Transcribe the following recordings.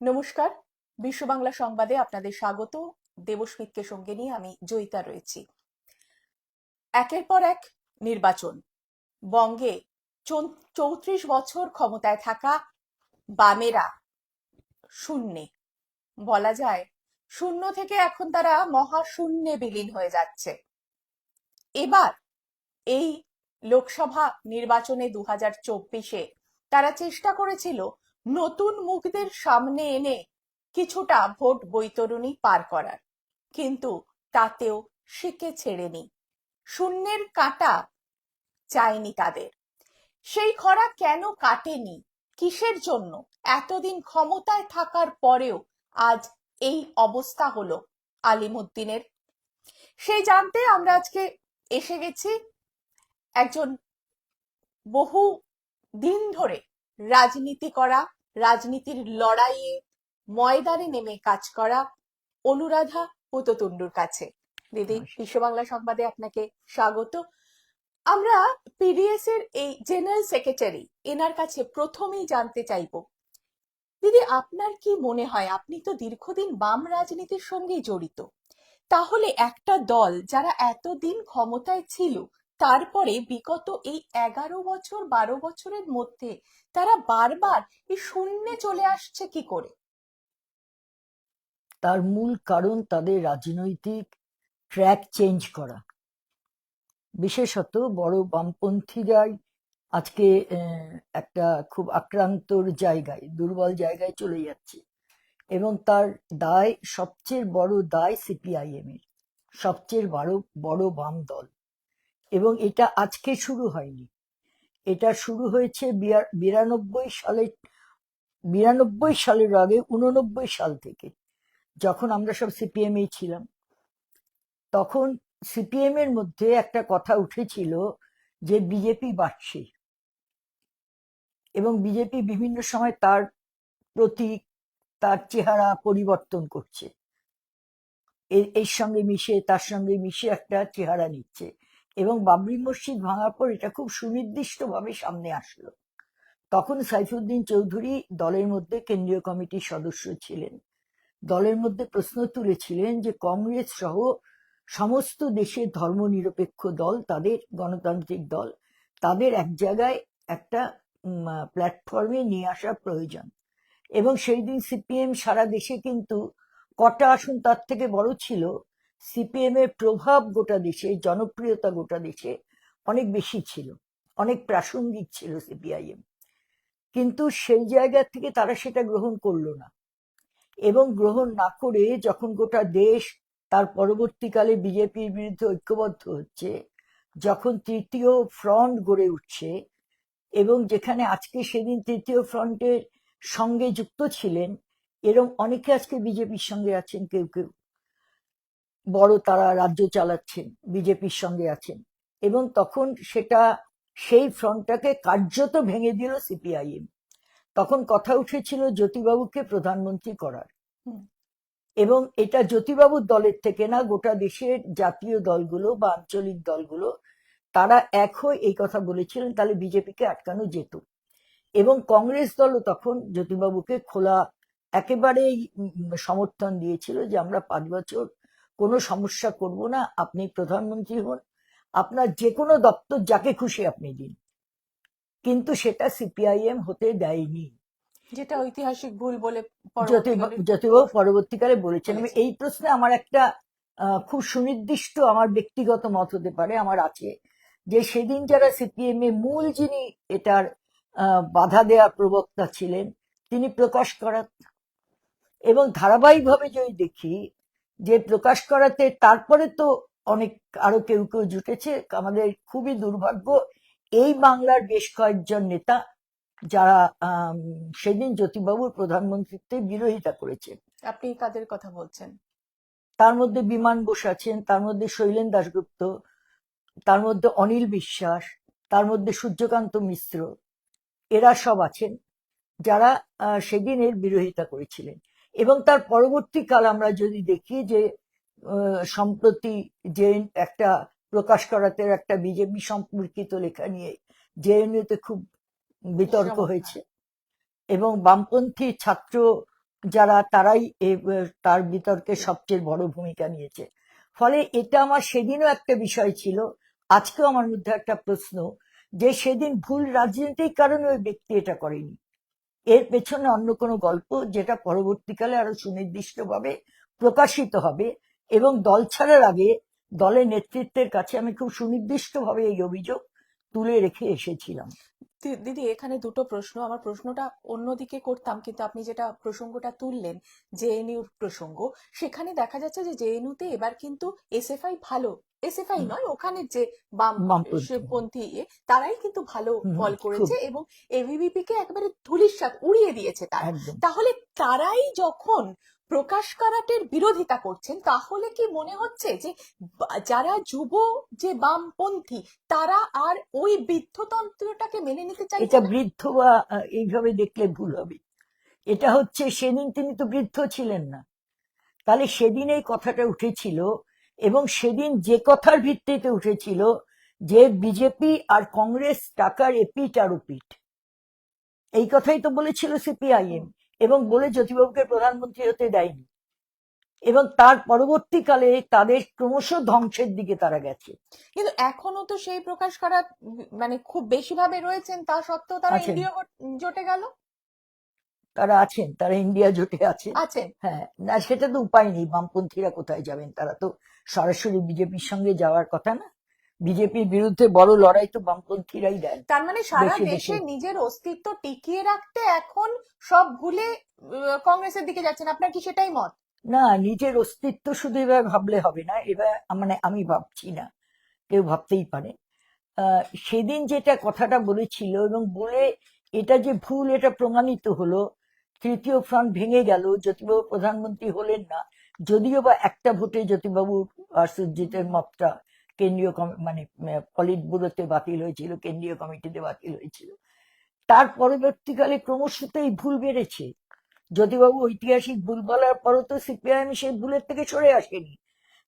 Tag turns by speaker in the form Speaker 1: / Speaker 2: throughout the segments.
Speaker 1: নমস্কার। বিশ্ব বাংলা সংবাদে আপনাদের স্বাগত। দেবস্মিতকে সঙ্গে নিয়ে আমি জয়িতা রয়েছি। একের পর এক নির্বাচন। বঙ্গে চৌত্রিশ বছর ক্ষমতায় থাকা বামেরা শূন্যে। বলা যায়, শূন্য থেকে এখন তারা মহাশূন্যে বিলীন হয়ে যাচ্ছে। এবার এই লোকসভা নির্বাচনে দু হাজার তারা চেষ্টা করেছিল নতুন মুখদের সামনে এনে কিছুটা ভোট বৈতরণী পার করার। কিন্তু তাতেও শিকে ছেড়েনি। শূন্যের কাটা চায়নি তাদের। সেই খরা কেন কাটেনি? কিসের জন্য? এতদিন ক্ষমতায় থাকার পরেও আজ এই অবস্থা হলো আলিমুদ্দিনের। সেই জানতে আমরা আজকে এসে গেছি একজন বহু দিন ধরে রাজনীতি করা রাজনীতির লড়াইয়ে ময়দানে নেমে কাজ করা অনুরাধা পুততুণ্ডুর কাছে। দিদি বিশ্ব বাংলা সংবাদে আপনাকে স্বাগত। আমরা পিডিএস এর এই জেনারেল সেক্রেটারি এনার কাছে প্রথমেই জানতে চাইব দিদি আপনার কি মনে হয় আপনি তো দীর্ঘদিন বাম রাজনীতির সঙ্গেই জড়িত তাহলে একটা দল যারা এতদিন ক্ষমতায় ছিল তারপরে বিগত এই এগারো বছর, বারো বছরের মধ্যে তারা বারবার এই শূন্যে চলে আসছে কি করে?
Speaker 2: তার মূল কারণ তাদের রাজনৈতিক ট্র্যাক চেঞ্জ করা। বিশেষত বড় বামপন্থীরাই আজকে একটা খুব আক্রান্তর জায়গায়, দুর্বল জায়গায় চলে যাচ্ছে এবং তার দায়, সবচেয়ে বড় দায় সিপিআইএম এর সবচেয়ে বড় বড় বাম দল। এবং এটা আজকে শুরু হয়নি। এটা শুরু হয়েছে বিরানব্বই সালে, বিরানব্বই সালের আগে, উননব্বই সাল থেকে, যখন আমরা সব সিপিএম এই ছিলাম। তখন সিপিএম এর মধ্যে একটা কথা উঠেছিল যে বিজেপি বাড়ছে। এবং বিজেপি বিভিন্ন সময় তার প্রতীক, তার চেহারা পরিবর্তন করছে। এর সঙ্গে মিশে, তার সঙ্গে মিশে একটা চেহারা নিচ্ছে। এবং বাবরি মসজিদ ভাঙার পর এটা খুব সুনির্দিষ্টভাবে সামনে আসলো। তখন সাইফুদ্দিন চৌধুরী দলের মধ্যে কেন্দ্রীয় কমিটির সদস্য ছিলেন। দলের মধ্যে প্রশ্ন তুলেছিলেন যে কংগ্রেস সহ সমস্ত দেশের ধর্মনিরপেক্ষ দল, তাদের গণতান্ত্রিক দল, তাদের এক জায়গায় একটা প্ল্যাটফর্মে নিয়ে আসা প্রয়োজন। এবং সেই দিন সিপিএম সারা দেশে কিন্তু কটা আসন তার থেকে বড় ছিল সিপিএম এর প্রভাব গোটা দেশে, জনপ্রিয়তা গোটা দেশে অনেক বেশি ছিল, অনেক প্রাসঙ্গিক ছিল সিপিআইএম কিন্তু সেই জায়গা থেকে তারা সেটা গ্রহণ করল না এবং গ্রহণ না করে যখন গোটা দেশ তার পরবর্তীকালে বিজেপির বিরুদ্ধে ঐক্যবদ্ধ হচ্ছে, যখন তৃতীয় ফ্রন্ট গড়ে উঠছে এবং যেখানে আজকে সেদিন তৃতীয় ফ্রন্টের সঙ্গে যুক্ত ছিলেন, এরম অনেকে আজকে বিজেপির সঙ্গে আছেন কেউ কেউ। বড় তারা রাজ্য চালাচ্ছেন বিজেপির সঙ্গে আছেন। এবং তখন সেটা সেই ফ্রন্টটাকে কার্যত ভেঙে দিল সিপিআইএম। তখন কথা উঠেছিল জ্যোতিবাবুকে প্রধানমন্ত্রী করার। এবং এটা জ্যোতিবাবুর দলের থেকে না গোটা দেশের জাতীয় দলগুলো বা আঞ্চলিক দলগুলো তারা এক হয়ে এই কথা বলেছিলেন তাহলে বিজেপিকে আটকানো যেত। এবং কংগ্রেস দলও তখন জ্যোতিবাবুকে খোলা একেবারেই সমর্থন দিয়েছিল যে আমরা পাঁচ বছর কোনো সমস্যা করব না। আপনি প্রধানমন্ত্রী হন। আপনার যে কোনো দপ্তর যাকে খুশি আপনি দিন। কিন্তু সেটা সিপিআইএম হতে দেয়নি।
Speaker 1: যেটা ঐতিহাসিক ভুল বলে
Speaker 2: জ্যোতিবাবু পরবর্তীকালে বলেছেন এই প্রশ্নে আমার একটা খুব সুনির্দিষ্ট আমার ব্যক্তিগত মত হতে পারে আমার আছে। যে সেদিন যারা সিপিএম এ মূল যিনি এটার বাধা দেওয়া প্রবক্তা ছিলেন তিনি প্রকাশ করাত এবং ধারাবাহিকভাবে যদি দেখি যে প্রকাশ করাতে তারপরে তো অনেক আরও কেউ কেউ জুটেছে। আমাদের খুবই দুর্ভাগ্য এই বাংলার বেশ কয়েকজন নেতা যারা সেদিন জ্যোতিবাবুর প্রধানমন্ত্রীত্বের বিরোধিতা করেছে
Speaker 1: আপনি কাদের কথা বলছেন।
Speaker 2: তার মধ্যে বিমান বোস আছেন তার মধ্যে শৈলেন দাশগুপ্ত তার মধ্যে অনিল বিশ্বাস তার মধ্যে সূর্যকান্ত মিশ্র এরা সব আছেন যারা আহ, সেদিনের বিরোধিতা করেছিলেন। এবং তার পরবর্তীকাল আমরা যদি দেখি যে সম্প্রতি যে একটা প্রকাশ করাতে একটা বিজেপি সম্পর্কিত লেখা নিয়ে জেএনইউতে খুব বিতর্ক হয়েছে এবং বামপন্থী ছাত্র যারা তারাই তার বিতর্কে সবচেয়ে বড় ভূমিকা নিয়েছে। ফলে এটা আমার সেদিনও একটা বিষয় ছিল আজকেও আমার মধ্যে একটা প্রশ্ন যে সেদিন ভুল রাজনৈতিক কারণে ওই ব্যক্তি এটা করেনি। এর পেছনে অন্য কোনো গল্প যেটা পরবর্তীকালে আরও সুনির্দিষ্টভাবে প্রকাশিত হবে এবং দল ছাড়ার আগে দলের নেতৃত্বের কাছে আমি খুব সুনির্দিষ্টভাবে এই অভিযোগ তুলে রেখে এসেছিলাম।
Speaker 1: দিদি, এখানে দুটো প্রশ্ন। আমার প্রশ্নটা অন্যদিকে করতাম, কিন্তু আপনি যেটা প্রসঙ্গটা তুললেন জেএনইউর প্রসঙ্গ, সেখানে দেখা যাচ্ছে যে জেএনইউতে এবার কিন্তু এসএফআই ভালো এসএফআই নয় ওখানে যে
Speaker 2: বামপন্থী।
Speaker 1: ইয়ে, তারাই কিন্তু ভালো ফল করেছে এবং এভিবিপি কে একেবারে ধুলিস্বাদ উড়িয়ে দিয়েছে তারা। তাহলে তারাই যখন প্রকাশ কারাটের বিরোধিতা করছেন তাহলে কি মনে হচ্ছে যে যারা যুব যে বামপন্থী তারা আর ওই বৃদ্ধতন্ত্রটাকে মেনে নিতে চাইছে
Speaker 2: এটা বৃদ্ধ বা এইভাবে দেখলে ভুল হবে। এটা হচ্ছে সেদিন তিনি তো বৃদ্ধ ছিলেন না। তাহলে সেদিন এই কথাটা উঠেছিল এবং সেদিন যে কথার ভিত্তিতে উঠেছিল যে বিজেপি আর কংগ্রেস টাকার এপিট আর ওপিট এই কথাই তো বলেছিল সিপিআইএম এবং বলে জ্যোতিবাবুকে প্রধানমন্ত্রী হতে দেয়নি। এবং তার পরবর্তীকালে তাদের ক্রমশ ধ্বংসের দিকে তারা গেছে।
Speaker 1: কিন্তু এখনও তো সেই প্রকাশ করা মানে খুব বেশি ভাবে রয়েছেন তা সত্ত্বেও তারা। ইন্ডিয়া জোটে গেল?
Speaker 2: তারা আছেন তারা ইন্ডিয়া জোটে আছেন।
Speaker 1: আছেন।
Speaker 2: হ্যাঁ না সেটা তো উপায় নেই বামপন্থীরা কোথায় যাবেন তারা তো সরাসরি বিজেপির সঙ্গে যাওয়ার কথা না। বিজেপির বিরুদ্ধে বড় লড়াই তো বামপন্থীরাই দেন।
Speaker 1: তার মানে সারা
Speaker 2: দেশে
Speaker 1: নিজের অস্তিত্ব টিকিয়ে রাখতে এখন সব ভুলে কংগ্রেসের দিকে যাচ্ছেন। আপনার কি সেটাই মত?
Speaker 2: না নিজের অস্তিত্ব শুধু এবার ভাবলে হবে না এবার মানে আমি ভাবছি না কেউ ভাবতেই পারে। আহ, সেদিন যেটা কথাটা বলেছিল এবং বলে এটা যে ভুল এটা প্রমাণিত হলো তৃতীয় ফ্রন্ট ভেঙে গেল, জ্যোতিবাবু প্রধানমন্ত্রী হলেন না। যদিও বা একটা ভোটে জ্যোতিবাবু আর সুরজিতের মতটা কেন্দ্রীয় মানে পলিট ব্যুরোতে বাতিল হয়েছিল, কেন্দ্রীয় কমিটিতে বাতিল হয়েছিল। তার পরবর্তীকালে ক্রমশত এই ভুল বেড়েছে। জ্যোতিবাবু ঐতিহাসিক ভুল বলার পরও তো সিপিআইএম সেই ভুলের থেকে সরে আসেনি।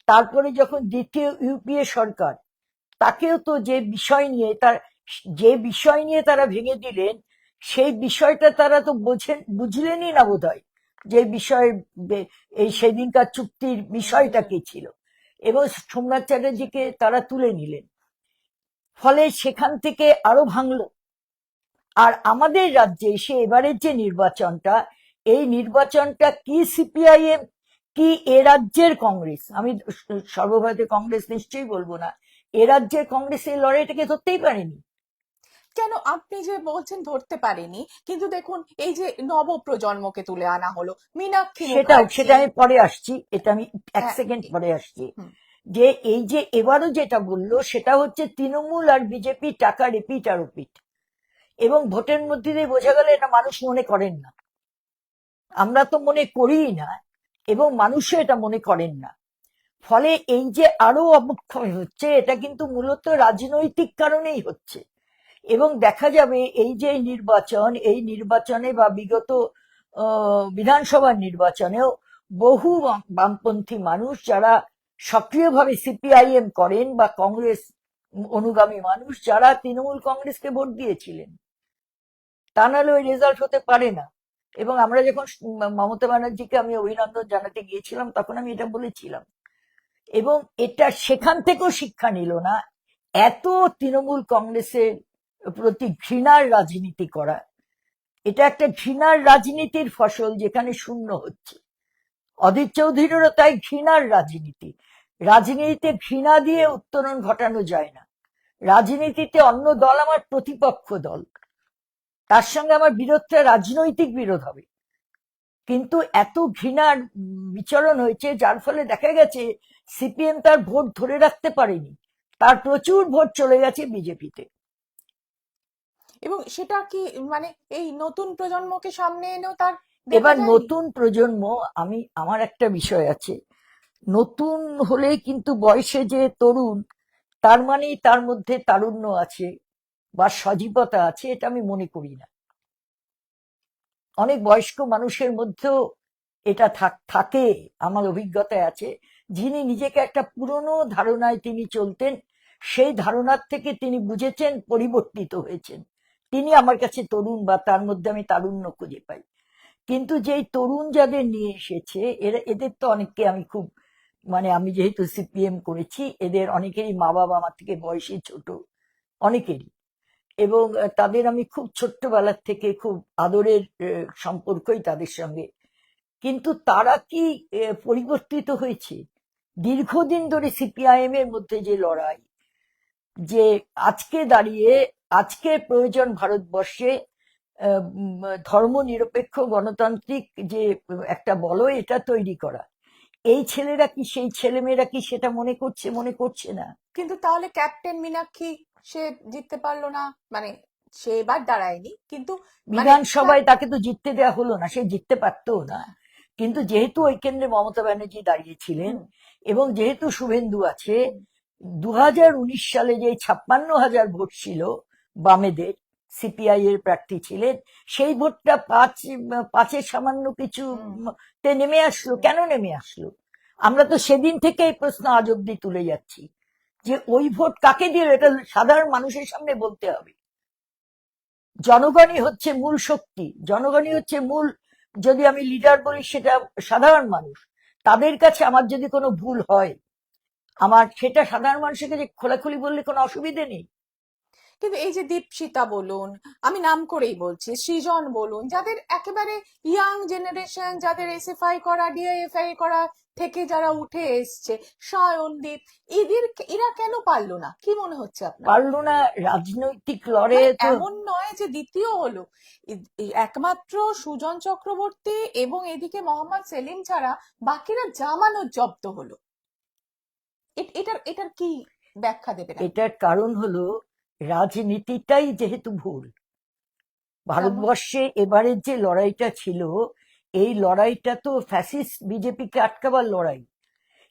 Speaker 2: তারপরে যখন দ্বিতীয় ইউপিএ সরকার, তাকেও তো যে বিষয় নিয়ে তার, যে বিষয় নিয়ে তারা ভেঙে দিলেন সেই বিষয়টা তারা তো বোঝেন বুঝলেনই না বোধ হয় যে বিষয়ে সেদিনকার চুক্তির বিষয়টা কি ছিল। এবং সোমনাথ চ্যাটার্জিকে তারা তুলে নিলেন। ফলে সেখান থেকে আরও ভাঙলো। আর আমাদের রাজ্যে এসে এবারের যে নির্বাচনটা, এই নির্বাচনটা কি সিপিআইএম, কি এ রাজ্যের কংগ্রেস? আমি সর্বভারতীয় কংগ্রেস নিশ্চয়ই বলব না। এ রাজ্যের কংগ্রেস এই লড়াইটাকে ধরতেই পারেনি।
Speaker 1: কেন আপনি যে বলছেন ধরতে পারেনি? কিন্তু দেখুন এই যে নব প্রজন্মকে তুলে আনা হলো মীনাক্ষী
Speaker 2: সেটা সেটা আমি পরে আসছি এটা আমি এক
Speaker 1: হ্যাঁ,
Speaker 2: সেকেন্ড পরে আসছি। যে এই যে এবারও যেটা বলল সেটা হচ্ছে তৃণমূল আর বিজেপি টাকা রিপিট আর ওপিট। এবং ভোটের মধ্যে দিয়ে বোঝা গেল এটা মানুষ মনে করেন না। আমরা তো মনে করিই না এবং মানুষও এটা মনে করেন না। ফলে এই যে আরও অবক্ষয় হচ্ছে এটা কিন্তু মূলত রাজনৈতিক কারণেই হচ্ছে। এবং দেখা যাবে এই যে নির্বাচন, এই নির্বাচনে বা বিগত বিধানসভার নির্বাচনেও বহু বামপন্থী মানুষ যারা সক্রিয়ভাবে সিপিআইএম করেন বা কংগ্রেস অনুগামী মানুষ যারা তৃণমূল কংগ্রেসকে ভোট দিয়েছিলেন, তা নাহলে ওই রেজাল্ট হতে পারে না। এবং আমরা যখন মমতা ব্যানার্জিকে আমি অভিনন্দন জানাতে গিয়েছিলাম, তখন আমি এটা বলেছিলাম। এবং এটা সেখান থেকেও শিক্ষা নিল না, এত তৃণমূল কংগ্রেসের প্রতি ঘৃণার রাজনীতি করা। এটা একটা ঘৃণার রাজনীতির ফসল যেখানে শূন্য হচ্ছে। অধীর চৌধুরীরও তাই ঘৃণার রাজনীতি। রাজনীতিতে ঘৃণা দিয়ে উত্তরণ ঘটানো যায় না। রাজনীতিতে অন্য দল আমার প্রতিপক্ষ দল। তার সঙ্গে আমার বিরোধটা রাজনৈতিক বিরোধ হবে। কিন্তু এত ঘৃণার বিচরণ হয়েছে, যার ফলে দেখা গেছে সিপিএম তার ভোট ধরে রাখতে পারেনি। তার প্রচুর ভোট চলে গেছে বিজেপিতে।
Speaker 1: এবং সেটা কি মানে এই নতুন প্রজন্মকে সামনে এনেও তার
Speaker 2: এবার নতুন প্রজন্ম আমি আমার একটা বিষয় আছে। নতুন হলে কিন্তু বয়সে যে তরুণ তার মানেই তার মধ্যে তারুণ্য আছে বা সজীবতা আছে এটা আমি মনে করি না। অনেক বয়স্ক মানুষের মধ্যেও এটা থাক- আমার অভিজ্ঞতায় আছে। যিনি নিজেকে একটা পুরনো ধারণায় তিনি চলতেন সেই ধারণার থেকে তিনি বুঝেছেন পরিবর্তিত হয়েছেন। তিনি আমার কাছে তরুণ বা তার মধ্যে আমি তারুণ্য খুঁজে পাই। কিন্তু যেই তরুণ যাদের নিয়ে এসেছে, এরা, এদের তো অনেককে আমি খুব মানে আমি যেহেতু সিপিএম করেছি, এদের অনেকেরই মা বাবা আমার থেকে বয়সে ছোট, অনেকেরই। এবং তাদের আমি খুব ছোট্টবেলার থেকে খুব আদরের সম্পর্কই তাদের সঙ্গে। কিন্তু তারা কি পরিবর্তিত হয়েছে? দীর্ঘদিন ধরে সিপিআইএম এর মধ্যে যে লড়াই, যে আজকে দাঁড়িয়ে আজকে প্রয়োজন ভারতবর্ষে ধর্ম নিরপেক্ষ গণতান্ত্রিক যে একটা বলো এটা তৈরি করা। এই ছেলেরা কি সেই ছেলেমেয়েরা কি সেটা মনে করছে মনে করছে না?
Speaker 1: কিন্তু তাহলে ক্যাপ্টেন মীনাক্ষী সে জিততে পারল না মানে সে এবার দাঁড়ায়নি কিন্তু মানে
Speaker 2: বিধানসভায় তাকে তো জিততে দেওয়া হলো না সে জিততে পারতো না। কিন্তু যেহেতু ওই কেন্দ্রে মমতা ব্যানার্জি দাঁড়িয়েছিলেন এবং যেহেতু শুভেন্দু আছে। দু সালে যে ছাপ্পান্ন হাজার ভোট ছিল বামেদের সিপিআই এর প্রার্থী ছিলেন। সেই ভোটটা পাঁচ পাঁচের সামান্য কিছু তে নেমে আসলো। কেন নেমে আসলো? আমরা তো সেদিন থেকে এই প্রশ্ন আজ অব্দি তুলে যাচ্ছি যে ওই ভোট কাকে দিল? এটা সাধারণ মানুষের সামনে বলতে হবে। জনগণই হচ্ছে মূল শক্তি। জনগণই হচ্ছে মূল যদি আমি লিডার বলি সেটা সাধারণ মানুষ। তাদের কাছে আমার যদি কোনো ভুল হয় আমার সেটা সাধারণ মানুষের কাছে খোলাখুলি বললে কোনো অসুবিধে নেই।
Speaker 1: কিন্তু এই যে দীপশিতা বলুন আমি নাম করেই বলছি সৃজন বলুন যাদের একেবারে ইয়াং জেনারেশন যাদের এসএফআই করা ডিআইএফআই করা থেকে যারা উঠে এসছে সায়নদীপ এদের এরা কেন পারল না? কি মনে হচ্ছে আপনার?
Speaker 2: পারল না রাজনৈতিক লড়ে
Speaker 1: মানে এমন নয় যে দ্বিতীয় হলো। একমাত্র সুজন চক্রবর্তী এবং এদিকে মোহাম্মদ সেলিম ছাড়া বাকিরা জামানত জব্দ হলো। এটার এটার কি ব্যাখ্যা দেবেন? আপনি?
Speaker 2: এটার কারণ হলো রাজনীতিটাই যেহেতু ভুল, ভারতবর্ষে এবারের যে লড়াইটা ছিল, এই লড়াইটা তো ফ্যাসিস্ট বিজেপিকে আটকাবার লড়াই।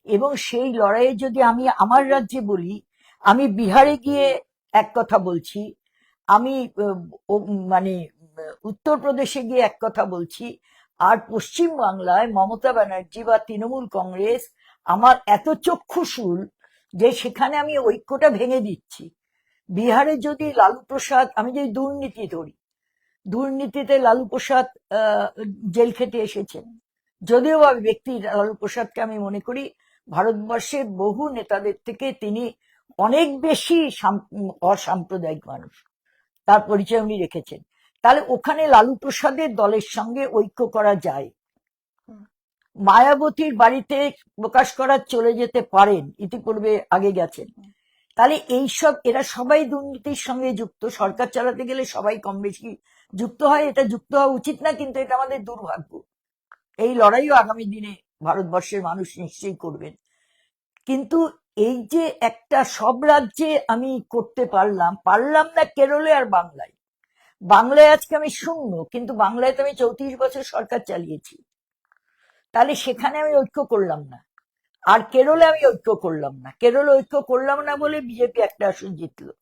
Speaker 2: এবং সেই লড়াইয়ে যদি আমি আমার রাজ্যে বলি, আমি বিহারে গিয়ে এক কথা বলছি, আমি মানে উত্তরপ্রদেশে গিয়ে এক কথা বলছি, আর পশ্চিম বাংলায় মমতা ব্যানার্জি বা তৃণমূল কংগ্রেস আমার এত চক্ষুশূল যে সেখানে আমি ঐক্যটা ভেঙে দিচ্ছি। বিহারে যদি লালু প্রসাদ আমি যদি দুর্নীতি ধরি দুর্নীতিতে লালু প্রসাদ জেল খেটে এসেছেন। যদিও বা ব্যক্তি লালু প্রসাদকে আমি মনে করি ভারতবর্ষের বহু নেতাদের থেকে তিনি অনেক বেশি অসাম্প্রদায়িক মানুষ। তার পরিচয় উনি রেখেছেন। তাহলে ওখানে লালু প্রসাদের দলের সঙ্গে ঐক্য করা যায়। মায়াবতীর বাড়িতে প্রকাশ করার চলে যেতে পারেন ইতিপূর্বে আগে গেছেন। তাহলে এইসব, এরা সবাই দুর্নীতির সঙ্গে যুক্ত। সরকার চালাতে গেলে সবাই কম বেশি যুক্ত হয়, এটা যুক্ত হওয়া উচিত না, কিন্তু এটা আমাদের দুর্ভাগ্য। এই লড়াইও আগামী দিনে ভারতবর্ষের মানুষ নিশ্চয়ই করবেন। কিন্তু এই যে একটা সব রাজ্যে আমি করতে পারলাম পারলাম না কেরলে আর বাংলায়। বাংলায় আজকে আমি শূন্য, কিন্তু বাংলায় তো আমি চৌত্রিশ বছর সরকার চালিয়েছি। তাহলে সেখানে আমি ঐক্য করলাম না। আর কেরলে আমি ঐক্য করলাম না। কেরলে ঐক্য করলাম না বলে বিজেপি একটা আসন জিতলো।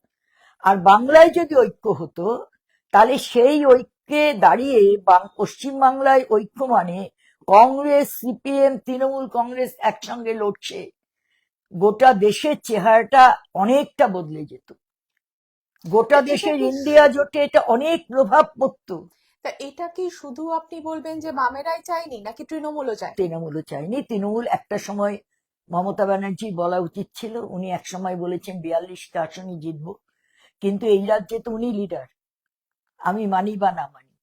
Speaker 2: আর বাংলায় যদি ঐক্য হতো তাহলে সেই ঐক্যে দাঁড়িয়ে পশ্চিমবাংলায় ঐক্য মানে কংগ্রেস সিপিএম তৃণমূল কংগ্রেস একসঙ্গে লড়ছে। গোটা দেশের চেহারাটা অনেকটা বদলে যেত। গোটা দেশের ইন্ডিয়া জোটে এটা অনেক প্রভাব পড়তো।
Speaker 1: তা এটা কি শুধু আপনি বলবেন যে চায়নি নাকি তৃণমূলও চায়
Speaker 2: তৃণমূলও চায়নি। তৃণমূল একটা সময় মমতা ব্যানার্জি বলা উচিত ছিল উনি এক সময় বলেছেন বিয়াল্লিশটা আসনই জিতবো। কিন্তু এই রাজ্যে তো উনি লিডার আমি মানি বা না মানি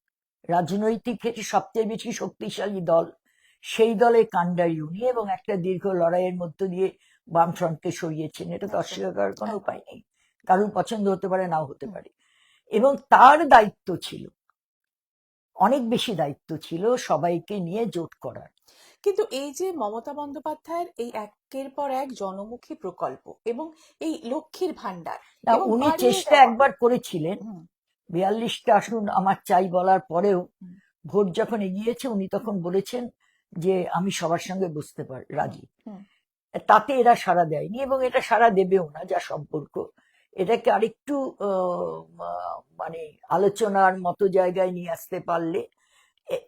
Speaker 2: রাজনৈতিক ক্ষেত্রে সবচেয়ে বেশি শক্তিশালী দল সেই দলের কাণ্ডারি উনি এবং একটা দীর্ঘ লড়াইয়ের মধ্য দিয়ে বামফ্রন্টকে সরিয়েছেন। এটা তো অস্বীকার করার কোনো উপায় নেই। কারোর পছন্দ হতে পারে নাও হতে পারে। এবং তার দায়িত্ব ছিল অনেক বেশি দায়িত্ব ছিল সবাইকে নিয়ে জোট করার।
Speaker 1: কিন্তু এই যে মমতা বন্দ্যোপাধ্যায়ের এই একের পর এক জনমুখী প্রকল্প এবং এই লক্ষ্মীর ভান্ডার
Speaker 2: উনি চেষ্টা একবার করেছিলেন। বিয়াল্লিশটা আসন আমার চাই বলার পরেও ভোট যখন এগিয়েছে উনি তখন বলেছেন যে আমি সবার সঙ্গে বুঝতে পারি রাজি। তাতে এরা সাড়া দেয়নি এবং এটা সাড়া দেবেও না যা সম্পর্ক। এটাকে আরেকটু মানে আলোচনার মতো জায়গায় নিয়ে আসতে পারলে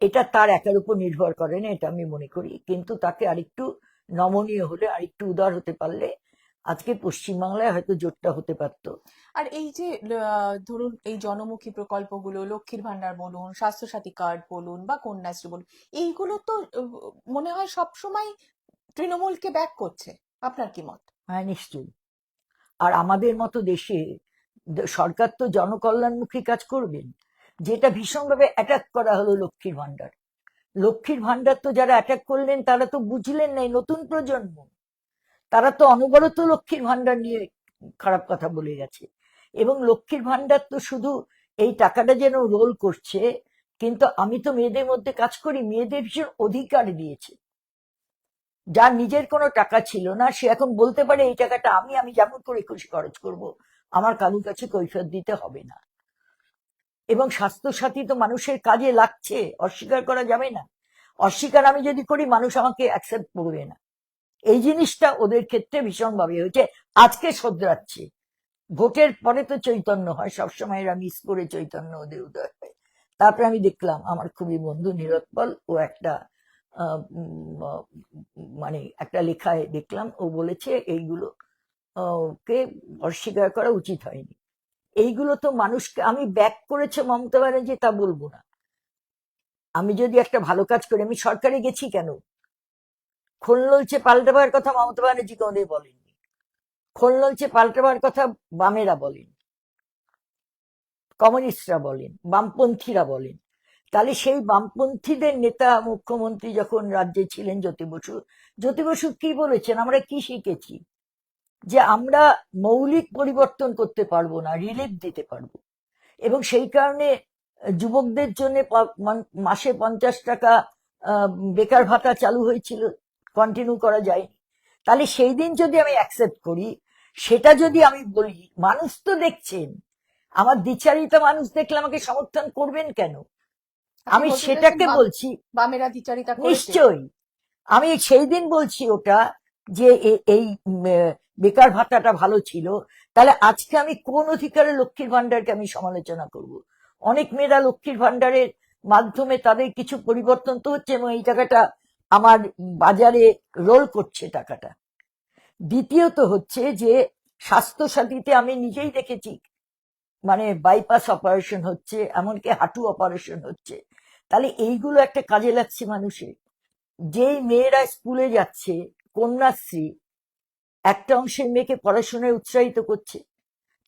Speaker 2: এটা তার একার উপর নির্ভর করে না এটা আমি মনে করি। কিন্তু তাকে আরেকটু নমনীয় হলে আরেকটু উদার হতে পারলে আজকে পশ্চিমবাংলায় হয়তো জোটটা হতে পারতো।
Speaker 1: আর এই যে ধরুন এই জনমুখী প্রকল্পগুলো লক্ষ্মীর ভান্ডার বলুন স্বাস্থ্যসাথী কার্ড বলুন বা কন্যাশ্রী বলুন এইগুলো তো মনে হয় সবসময় তৃণমূলকে ব্যাক করছে। আপনার কি মত?
Speaker 2: হ্যাঁ নিশ্চয়ই। আর আমাদের মতো দেশে সরকার তো জনকল্যাণমুখী কাজ করবেন। যেটা ভীষণভাবে অ্যাটাক করা হলো লক্ষ্মীর ভান্ডার লক্ষ্মীর ভান্ডার তো যারা অ্যাটাক করলেন, তারা তো বুঝলেন নাই, নতুন প্রজন্ম। তারা তো অনবরত লক্ষ্মীর ভান্ডার নিয়ে খারাপ কথা বলে গেছে। এবং লক্ষ্মীর ভান্ডার তো শুধু এই টাকাটা যেন রোল করছে, কিন্তু আমি তো মেয়েদের মধ্যে কাজ করি, মেয়েদের ভীষণ অধিকার দিয়েছে। যার নিজের কোনো টাকা ছিল না, সে এখন বলতে পারে, এই টাকাটা আমি আমি যেমন করে খুশি খরচ করব, আমার কারুর কাছে কৈফিয়ত দিতে হবে না। এবং স্বাস্থ্যসাথী তো মানুষের কাজে লাগছে, অস্বীকার করা যাবে না। অস্বীকার আমি যদি করি, মানুষ আমাকে অ্যাকসেপ্ট করবে না। এই জিনিসটা ওদের ক্ষেত্রে ভীষণভাবে হয়েছে। আজকে শোধরাচ্ছে। ভোটের পরে তো চৈতন্য হয়, সবসময় এরা মিস করে চৈতন্য ওদের উদয় হয়। তারপরে আমি দেখলাম, আমার খুবই বন্ধু নিরৎপল ও একটা মানে একটা লেখায় দেখলাম, ও বলেছে এইগুলো কে অস্বীকার করা উচিত হয়নি। এইগুলো তো মানুষকে, আমি ব্যাক করেছে মমতা ব্যানার্জি, তা বলব না। আমি যদি একটা ভালো কাজ করি, আমি সরকারে গেছি কেন? খোল নলছে পাল্টাবার কথা মমতা ব্যানার্জি কোনোদিন বলেননি। খোল নলছে পাল্টাবার কথা বামেরা বলেন কমিউনিস্টরা বলেন, বামপন্থীরা বলেন। তাহলে সেই বামপন্থীদের নেতা মুখ্যমন্ত্রী যখন রাজ্যে ছিলেন জ্যোতি বসু জ্যোতি বসু কি বলেছেন? আমরা কি শিখেছি? যে আমরা মৌলিক পরিবর্তন করতে পারব না রিলিফ দিতে পারব। এবং সেই কারণে যুবকদের জন্য মাসে পঞ্চাশ টাকা বেকার ভাতা চালু হয়েছিল কন্টিনিউ করা যায়নি। তাহলে সেই দিন যদি আমি অ্যাকসেপ্ট করি, সেটা যদি আমি বলি, মানুষ তো দেখছেন। আমার দ্বিচারিত মানুষ দেখলে আমাকে সমর্থন করবেন কেন? আমি সেটাকে বলছি।
Speaker 1: বামেরা দ্বিচারিতা
Speaker 2: নিশ্চয়ই। আমি সেই দিন বলছি ওটা যে এই বেকার ভাতাটা ভালো ছিল। তাহলে আজকে আমি কোন অধিকারে লক্ষ্মীর ভান্ডারকে আমি সমালোচনা করব? অনেক মেয়েরা লক্ষ্মীর ভান্ডারের মাধ্যমে তাদের কিছু পরিবর্তন তো হচ্ছে এবং এই টাকাটা আমার বাজারে রোল করছে টাকাটা। দ্বিতীয়ত হচ্ছে যে স্বাস্থ্য সাথীতে আমি নিজেই দেখেছি মানে বাইপাস অপারেশন হচ্ছে এমনকি হাঁটু অপারেশন হচ্ছে। তাহলে এইগুলো একটা কাজে লাগছে মানুষের। যেই মেয়েরা স্কুলে যাচ্ছে, কন্যাশ্রী, একটা অংশের মেয়েকে পড়াশোনায় উৎসাহিত করছে,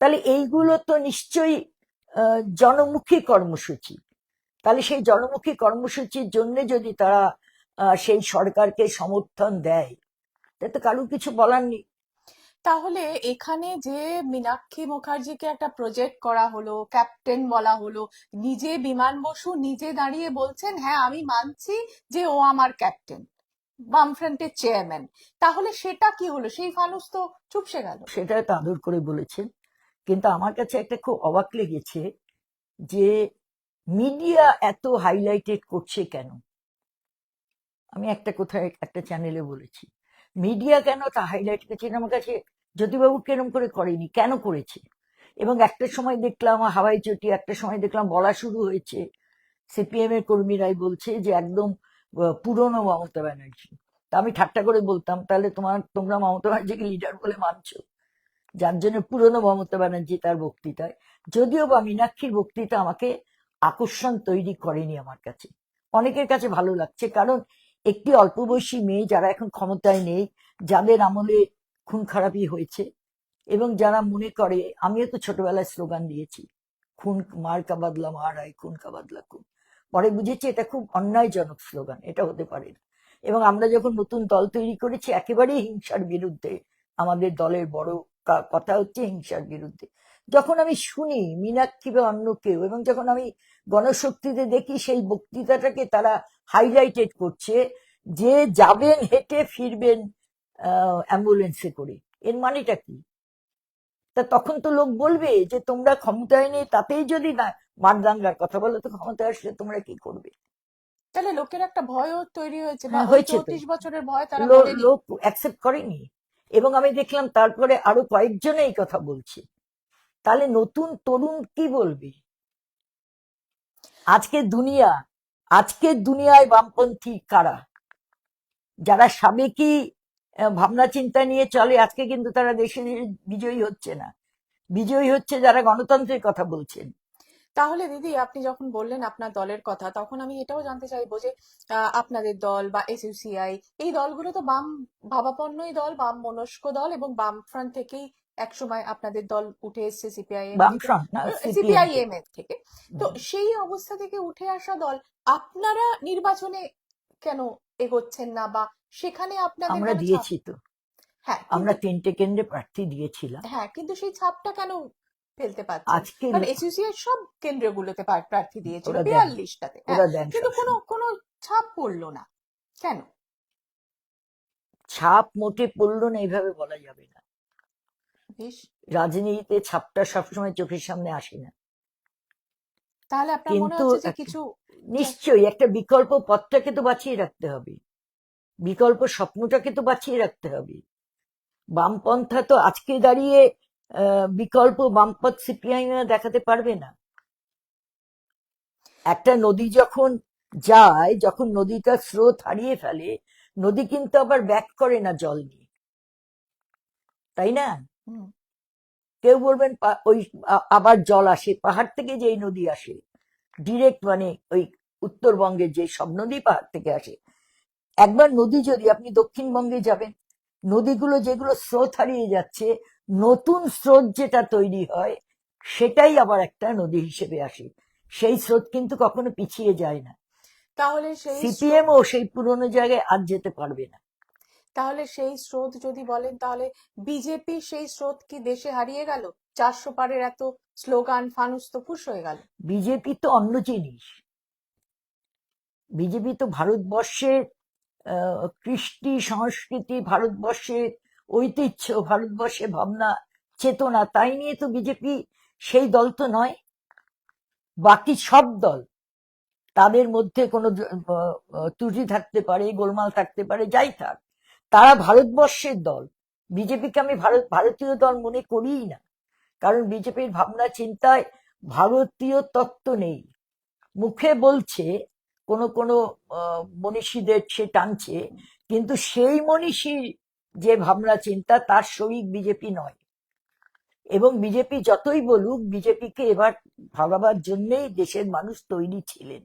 Speaker 2: তাহলে এইগুলো তো নিশ্চয়ই জনমুখী কর্মসূচি। তাহলে সেই জনমুখী কর্মসূচির জন্য যদি তারা সেই সরকারকে সমর্থন দেয় তাতে কারও কিছু বলার নেই।
Speaker 1: তাহলে এখানে যে মীনাক্ষী মুখার্জিকে একটা প্রজেক্ট করা হলো ক্যাপ্টেন বলা হলো, নিজে বিমান বসু নিজে দাঁড়িয়ে বলছেন হ্যাঁ আমি মানছি যে ও আমার ক্যাপ্টেন বামফ্রন্টের চেয়ারম্যান তাহলে সেটা কি হলো? সেই ফানুস তো চুপসে গেল।
Speaker 2: সেটা আদর করে বলেছেন। কিন্তু আমার কাছে একটা খুব অবাক লেগেছে যে মিডিয়া এত হাইলাইটেড করছে কেন? আমি একটা কোথায় একটা চ্যানেলে বলেছি। মিডিয়া কেন তা হাইলাইট করছে আমার কাছে জ্যোতিবাবু কেরম করে করেনি? কেন করেছে? এবং একটা সময় দেখলাম, হাওয়াই চটি, একটা সময় দেখলাম বলা শুরু হয়েছে। সিপিএম এর কর্মীরাই বলছে যে, একদম পুরনো মমতা ব্যানার্জি। তা আমি ঠাট্টা করে বলতাম, তাহলে তোমার, তোমরা মমতা ব্যানার্জিকে লিডার বলে মানছো? যার জন্য পুরনো মমতা ব্যানার্জি তার বক্তৃতায় যদিও বা মীনাক্ষীর বক্তৃতা আমাকে আকর্ষণ তৈরি করেনি আমার কাছে। অনেকের কাছে ভালো লাগছে, কারণ একটি অল্প বয়সী মেয়ে যারা এখন ক্ষমতায় নেই, যাদের আমলে খুন খারাপি হয়েছে। এবং যারা মনে করে, আমিও তো ছোটবেলায় স্লোগান দিয়েছি, খুন মার কা বাদলা মার আয় খুন কা বাদলা খুন। পরে বুঝেছি এটা খুব অন্যায়জনক স্লোগান, এটা হতে পারে এবং আমরা যখন নতুন দল তৈরি করেছি, একেবারেই হিংসার বিরুদ্ধে, আমাদের দলের বড় কথা হচ্ছে হিংসার বিরুদ্ধে। যখন আমি শুনি, মীনাক্ষী বা অন্য কেউ, এবং যখন আমি গণশক্তিতে দেখি, সেই বক্তৃতাটাকে তারা হাইলাইটেড করছে, যে যাবেন, হেঁটে ফিরবেন অ্যাম্বুলেন্সে করে। এর মানেটা কি? তা তখন তো লোক বলবে যে তোমরা ক্ষমতায় নেই তাতেই যদি না মারদাঙ্গার কথা বলো তো ক্ষমতায় আসলে তোমরা কি করবে?
Speaker 1: তাহলে লোকের একটা ভয়ও তৈরি হয়েছে
Speaker 2: হ্যাঁ, হয়েছে।
Speaker 1: বছরের ভয় তারা
Speaker 2: লোক অ্যাকসেপ্ট করেনি। এবং আমি দেখলাম তারপরে আরও কয়েকজনে এই কথা বলছে। তাহলে নতুন তরুণ কি বলবে? আজকে দুনিয়া আজকের দুনিয়ায় বামপন্থী কারা? যারা সাবেকি ভাবনা চিন্তা নিয়ে চলে আজকে কিন্তু তারা দেশে বিজয়ী হচ্ছে না। বিজয়ী হচ্ছে যারা গণতন্ত্রের কথা বলছেন।
Speaker 1: তাহলে দিদি আপনি যখন বললেন আপনার দলের কথা তখন আমি এটাও জানতে চাইব যে আপনাদের দল বা এসইউসিআই এই দলগুলো তো বাম ভাবাপন্নই দল বাম মনস্ক দল এবং বাম ফ্রন্ট থেকেই একসময় আপনাদের দল উঠে এসেছে সিপিআইএম সিপিআইএম এর থেকে। তো সেই অবস্থা থেকে উঠে আসা দল আপনারা নির্বাচনে কেন এগোচ্ছেন না বা সেখানে আপনাদের
Speaker 2: আমরা
Speaker 1: ছাপ-
Speaker 2: দিয়েছি তো।
Speaker 1: হ্যাঁ
Speaker 2: আমরা তিনটে কেন্দ্রে প্রার্থী দিয়েছিলাম।
Speaker 1: হ্যাঁ কিন্তু সেই ছাপটা কেন ফেলতে পারছেন?
Speaker 2: আজকে
Speaker 1: কারণ এসইউসিআই সব কেন্দ্রগুলোতে প্রার- প্রার্থী দিয়েছিল
Speaker 2: ওরা দেন।
Speaker 1: বিয়াল্লিশটাতে।
Speaker 2: ওরা দেন
Speaker 1: কিন্তু কোনো
Speaker 2: সবসময়।
Speaker 1: কোনো ছাপ পড়ল না। কেন?
Speaker 2: ছাপ মোটে পড়ল না এইভাবে বলা যাবে না।
Speaker 1: বেশ।
Speaker 2: রাজনীতিতে ছাপটা সবসময় চোখের সামনে আসে না।
Speaker 1: তাহলে আপনার মনে
Speaker 2: কিন্তু
Speaker 1: হচ্ছে যে
Speaker 2: একটা-
Speaker 1: কিছু
Speaker 2: নিশ্চয়ই একটা বিকল্প পথটাকে তো বাঁচিয়ে রাখতে হবে। বিকল্প স্বপ্নটাকে তো বাঁচিয়ে রাখতে হবে। বামপন্থা তো আজকে দাঁড়িয়ে আহ, বিকল্প বামপথ সিপিআইএম দেখাতে পারবে না। একটা নদী যখন যায় যখন নদীটা স্রোত হারিয়ে ফেলে নদী কিন্তু আবার ব্যাক করে না জল নিয়ে। তাই না? কেউ বলবেন ওই আবার জল আসে। পাহাড় থেকে যেই নদী আসে ডিরেক্ট মানে ওই উত্তরবঙ্গের যে সব নদী পাহাড় থেকে আসে একবার নদী যদি আপনি দক্ষিণবঙ্গে যাবেন নদীগুলো যেগুলো স্রোত হারিয়ে যাচ্ছে নতুন স্রোত যেটা তৈরি হয় সেটাই আবার একটা নদী হিসেবে আসে। সেই স্রোত কিন্তু কখনো পিছিয়ে যায় না।
Speaker 1: তাহলে সেই
Speaker 2: সিপিএম ও সেই পুরনো জায়গায় আর যেতে পারবে না।
Speaker 1: তাহলে সেই স্রোত যদি বলেন তাহলে বিজেপি সেই স্রোত কি দেশে হারিয়ে গেল? চারশো পারের এত স্লোগান ফানুস তো ফুস হয়ে গেল।
Speaker 2: বিজেপি তো অন্য জিনিস। বিজেপি তো ভারতবর্ষের কৃষ্টি সংস্কৃতি, ভারতবর্ষের ঐতিহ্য ভারতবর্ষের ভাবনা, চেতনা, তাই নিয়ে তো বিজেপি সেই দল তো নয়। বাকি সব দল তাদের মধ্যে কোনো ত্রুটি থাকতে পারে, গোলমাল থাকতে পারে, যাই থাক, তারা ভারতবর্ষের দল। বিজেপিকে আমি ভারত, ভারতীয় দল মনে করিই না, কারণ বিজেপির ভাবনা, চিন্তায় ভারতীয় তত্ত্ব নেই। মুখে বলছে কোন কোন আহ, মনীষীদের সে টানছে কিন্তু সেই মনীষীর যে ভাবনা চিন্তা তার শরিক বিজেপি নয়। এবং বিজেপি যতই বলুক বিজেপিকে এবার ভাবাবার জন্যই দেশের মানুষ তৈরি ছিলেন।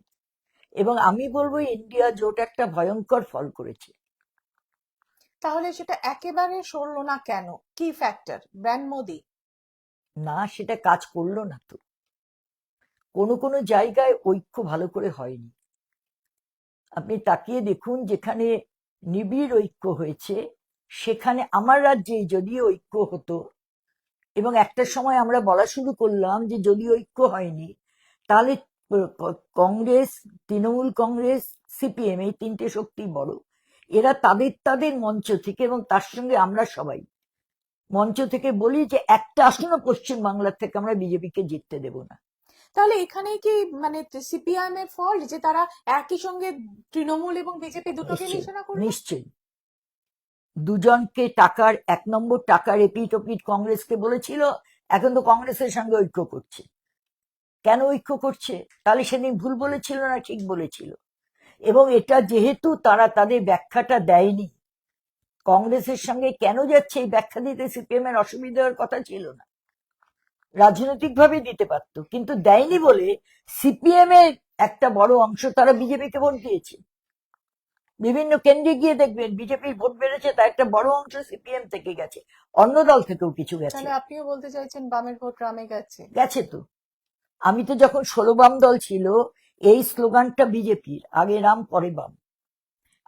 Speaker 2: এবং আমি বলব ইন্ডিয়া জোট একটা ভয়ঙ্কর ফল করেছে।
Speaker 1: তাহলে সেটা একেবারে সরল না কেন? কি ফ্যাক্টর ব্র্যান্ড মোদি?
Speaker 2: না সেটা কাজ করল না তো। কোনো কোনো জায়গায় ঐক্য ভালো করে হয়নি। আপনি তাকিয়ে দেখুন যেখানে নিবিড় ঐক্য হয়েছে, সেখানে আমার রাজ্যে যদি ঐক্য হতো এবং একটা সময় আমরা বলা শুরু করলাম যে যদি ঐক্য হয়নি, তাহলে কংগ্রেস, তৃণমূল কংগ্রেস, সিপিএম এই তিনটে শক্তি বড়। এরা তাদের তাদের মঞ্চ থেকে এবং তার সঙ্গে আমরা সবাই মঞ্চ থেকে বলি যে একটা আসনও পশ্চিম বাংলার থেকে আমরা বিজেপিকে জিততে দেব না।
Speaker 1: তাহলে এখানে কি মানে সিপিআইএম এর ফল্ট যে তারা একই সঙ্গে তৃণমূল এবং বিজেপি দুটোকে নিশানা করল
Speaker 2: নিশ্চয়ই। দুজনকে টাকার এক নম্বর টাকার এপিট ওপিট কংগ্রেসকে বলেছিল এখন তো কংগ্রেসের সঙ্গে ঐক্য করছে। কেন ঐক্য করছে? তাহলে সেদিন ভুল বলেছিল না ঠিক বলেছিল? এবং এটা যেহেতু তারা তাদের ব্যাখ্যাটা দেয়নি কংগ্রেসের সঙ্গে কেন যাচ্ছে এই ব্যাখ্যা দিতে সিপিএম এর অসুবিধার কথা ছিল না? রাজনৈতিকভাবে দিতে পারতো কিন্তু দেয়নি বলে সিপিএম এর একটা বড় অংশ তারা বিজেপিকে ভোট দিয়েছে। বিভিন্ন কেন্দ্রে গিয়ে দেখবেন বিজেপির ভোট বেড়েছে তার একটা বড় অংশ সিপিএম থেকে গেছে। অন্য দল থেকেও কিছু গেছে।
Speaker 1: আপনিও বলতে চাইছেন বামের ভোট রামে গেছে?
Speaker 2: গেছে তো। আমি তো যখন ষোলো বাম দল ছিল এই স্লোগানটা বিজেপির আগে রাম পরে বাম।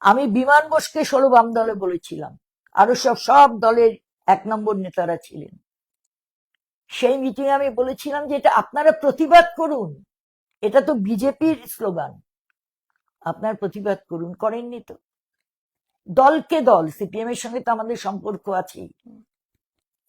Speaker 2: আমি বিমান বোসকে ষোলো বাম দলে বলেছিলাম। আরও সব সব দলের এক নম্বর নেতারা ছিলেন। সেই মিটিং আমি বলেছিলাম যে এটা আপনারা প্রতিবাদ করুন। এটা তো বিজেপির স্লোগান। আপনার প্রতিবাদ করুন, করেননি তো। দলকে দল, সিপিএম এর সঙ্গে তো আমাদের সম্পর্ক আছেই।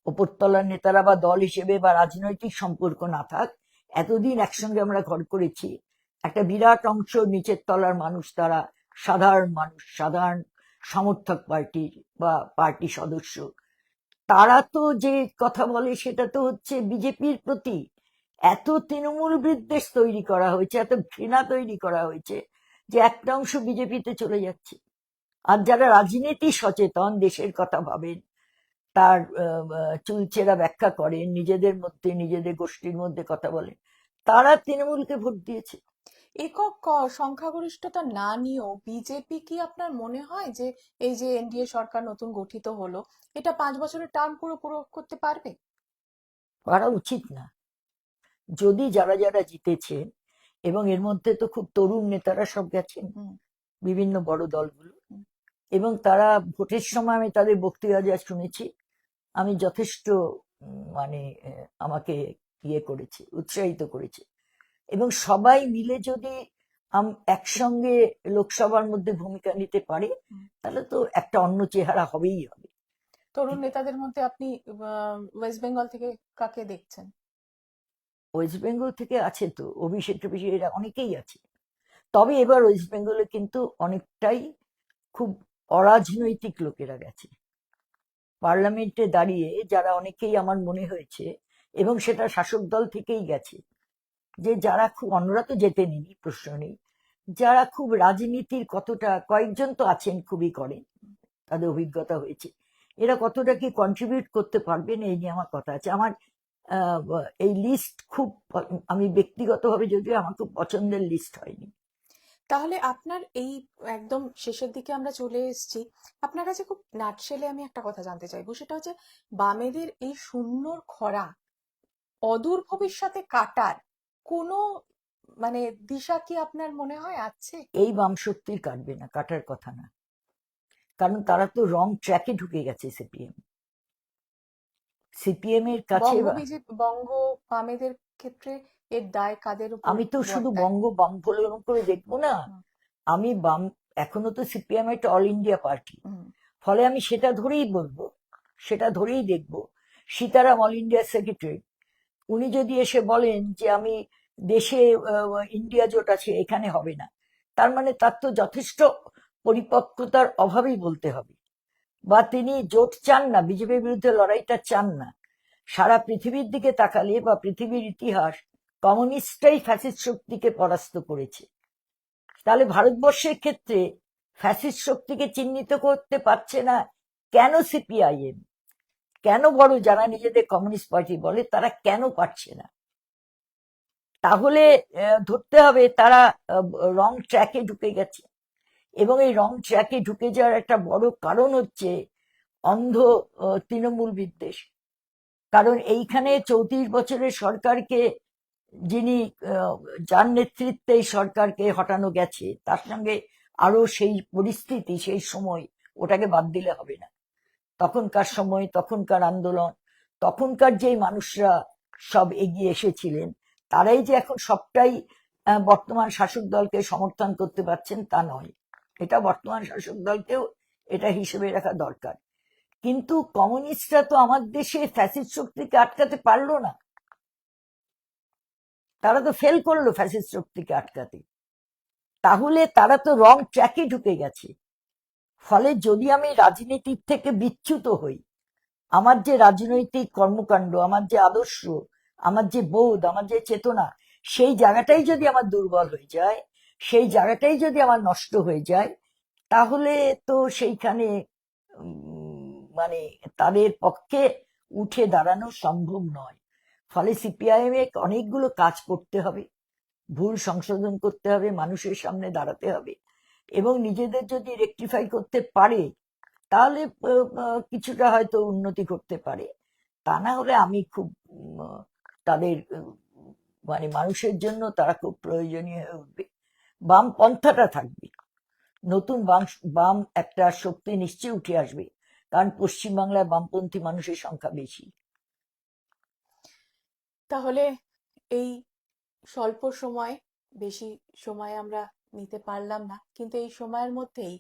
Speaker 2: ওপরতলার নেতারা বা দল হিসেবে বা রাজনৈতিক সম্পর্ক না থাক, এতদিন একসঙ্গে আমরা ঘর করেছি। একটা বিরাট অংশ নিচের তলার মানুষ তারা সাধারণ মানুষ, সাধারণ সমর্থক পার্টির বা পার্টি সদস্য। তারা তো যে কথা বলে সেটা তো হচ্ছে বিজেপির প্রতি। এত তৃণমূল বিদ্বেষ তৈরি করা হয়েছে, এত ঘৃণা তৈরি করা হয়েছে যে একটা অংশ বিজেপিতে চলে যাচ্ছে। আর যারা রাজনীতি সচেতন, দেশের কথা ভাবেন, তার চুলচেরা ব্যাখ্যা করেন, নিজেদের মধ্যে, নিজেদের গোষ্ঠীর মধ্যে কথা বলেন, তারা তৃণমূলকে ভোট দিয়েছে।
Speaker 1: একক ক- সংখ্যাগরিষ্ঠতা না নিয়েও বিজেপি কি আপনার মনে হয় যে এই যে এনডিএ সরকার নতুন গঠিত হলো এটা পাঁচ বছরের টার্ম পুরো পুরো করতে পারবে?
Speaker 2: করা উচিত না। যদি যারা যারা জিতেছেন এবং এর মধ্যে তো খুব তরুণ নেতারা সব গেছেন বিভিন্ন বড় দলগুলো এবং তারা ভোটের সময় আমি তাদের বক্তৃতা যা শুনেছি আমি যথেষ্ট মানে আমাকে ইয়ে করেছে উৎসাহিত করেছে। এবং সবাই মিলে যদি একসঙ্গে লোকসভার মধ্যে ভূমিকা নিতে পারে তাহলে তো একটা অন্য চেহারা হবেই হবে।
Speaker 1: তরুণ নেতাদের মধ্যে আপনি ওয়েস্ট বেঙ্গল থেকে কাকে দেখছেন?
Speaker 2: ওয়েস্ট বেঙ্গল থেকে আছে তো অভিষেক টভিষেক এরা অনেকেই আছে। তবে এবার ওয়েস্ট বেঙ্গলে কিন্তু অনেকটাই খুব অরাজনৈতিক লোকেরা গেছে। পার্লামেন্টে দাঁড়িয়ে যারা অনেকেই আমার মনে হয়েছে এবং সেটা শাসক দল থেকেই গেছে যে যারা খুব, অন্যরা তো যেতেনি প্রশ্ন নেই। যারা খুব রাজনীতির কতটা, কয়েকজন তো আছেন খুবই করেন, তাদের অভিজ্ঞতা হয়েছে। এরা কতটা কি কন্ট্রিবিউট করতে পারবেন এই নিয়ে আমার কথা আছে। আমার এই লিস্ট খুব আমি ব্যক্তিগতভাবে যদিও আমার খুব পছন্দের লিস্ট হয়নি।
Speaker 1: তাহলে আপনার এই একদম শেষের দিকে আমরা চলে এসেছি। আপনার কাছে খুব নাটশেলে আমি একটা কথা জানতে চাইব, সেটা হচ্ছে বামেদের এই শূন্যর খরা অদূর ভবিষ্যতে কাটার কোনো মানে দিশা কি আপনার মনে হয় আছে?
Speaker 2: এই বাম শক্তির কাটবে না কাটার কথা না। কারণ তারা তো রং ট্র্যাকে ঢুকে গেছে সিপিএম সিপিএম এর কাছে
Speaker 1: বঙ্গ বামেদের ক্ষেত্রে এর দায় কাদের
Speaker 2: আমি তো শুধু বঙ্গ বাম করে দেখব না। আমি বাম এখনও তো সিপিএম একটা অল ইন্ডিয়া পার্টি ফলে আমি সেটা ধরেই বলব সেটা ধরেই দেখব। সীতারাম অল ইন্ডিয়া সেক্রেটারি উনি যদি এসে বলেন যে আমি দেশে ইন্ডিয়া জোট আছে, এখানে হবে না। তার মানে তার তো যথেষ্ট পরিপক্কতার অভাবেই বলতে হবে। বা তিনি জোট চান না, বিজেপির বিরুদ্ধে লড়াইটা চান না। সারা পৃথিবীর দিকে তাকালে বা পৃথিবীর ইতিহাস কমিউনিস্টরাই ফ্যাসিস্ট শক্তিকে পরাস্ত করেছে। তাহলে ভারতবর্ষের ক্ষেত্রে ফ্যাসিস্ট শক্তিকে চিহ্নিত করতে পারছে না কেন সিপিআইএম? কেন বড় যারা নিজেদের কমিউনিস্ট পার্টি বলে, তারা কেন পারছে না? তাহলে ধরতে হবে তারা রং ট্র্যাকে ঢুকে গেছে। এবং এই রং ট্র্যাকে ঢুকে যাওয়ার একটা বড় কারণ হচ্ছে অন্ধ তৃণমূল বিদ্বেষ। কারণ এইখানে চৌত্রিশ বছরের সরকারকে যিনি যার নেতৃত্বে সরকারকে হটানো গেছে, তার সঙ্গে আরও সেই পরিস্থিতি, সেই সময় ওটাকে বাদ দিলে হবে না। তখনকার সময়, তখনকার আন্দোলন, তখনকার যেই মানুষরা সব এগিয়ে এসেছিলেন তারাই যে এখন সবটাই বর্তমান শাসক দলকে সমর্থন করতে পারছেন তা নয়। এটা বর্তমান শাসক দলকেও এটা হিসেবে রাখা দরকার। কিন্তু কমিউনিস্টরা তো আমার দেশে ফ্যাসিস্ট শক্তিকে আটকাতে পারল না। তারা তো ফেল করল ফ্যাসিস্ট শক্তিকে আটকাতে। তাহলে তারা তো রং ট্র্যাকে ঢুকে গেছে। ফলে যদি আমি রাজনীতির থেকে বিচ্যুত হই, আমার যে রাজনৈতিক কর্মকাণ্ড, আমার যে আদর্শ আমার যে বোধ, আমার যে চেতনা, সেই জায়গাটাই যদি আমার দুর্বল হয়ে যায়, সেই জায়গাটাই যদি আমার নষ্ট হয়ে যায়, তাহলে তো সেইখানে মানে তাদের পক্ষে উঠে দাঁড়ানো সম্ভব নয়। ফলে সিপিআইএম এ অনেকগুলো কাজ করতে হবে, ভুল সংশোধন করতে হবে, মানুষের সামনে দাঁড়াতে হবে এবং নিজেদের যদি রেকটিফাই করতে পারে, তাহলে কিছুটা হয়তো উন্নতি করতে পারে। তা না হলে আমি খুব তাদের মানে মানুষের জন্য তারা খুব প্রয়োজনীয় হয়ে উঠবে বাম পন্থাটা থাকবে। নতুন বাম বাম একটা শক্তি নিশ্চয়ই উঠে আসবে, কারণ পশ্চিমবাংলায় বামপন্থী মানুষের সংখ্যা বেশি।
Speaker 1: তাহলে এই স্বল্প সময়, বেশি সময় আমরা নিতে পারলাম না, কিন্তু এই সময়ের মধ্যেই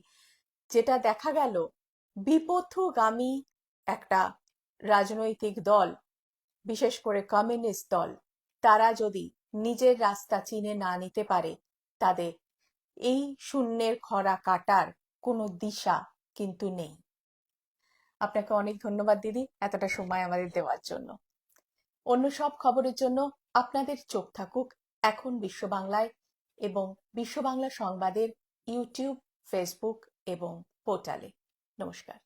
Speaker 1: যেটা দেখা গেল, বিপথগামী একটা রাজনৈতিক দল বিশেষ করে কমিউনিস্ট দল। তারা যদি নিজের রাস্তা চিনে না নিতে পারে, তাদের এই শূন্যের খরা কাটার কোনো দিশা কিন্তু নেই। আপনাকে অনেক ধন্যবাদ দিদি এতটা সময় আমাদের দেওয়ার জন্য। অন্য সব খবরের জন্য আপনাদের চোখ থাকুক এখন বিশ্ব বাংলায় এবং বিশ্ব বাংলা সংবাদের ইউটিউব, ফেসবুক এবং পোর্টালে। নমস্কার।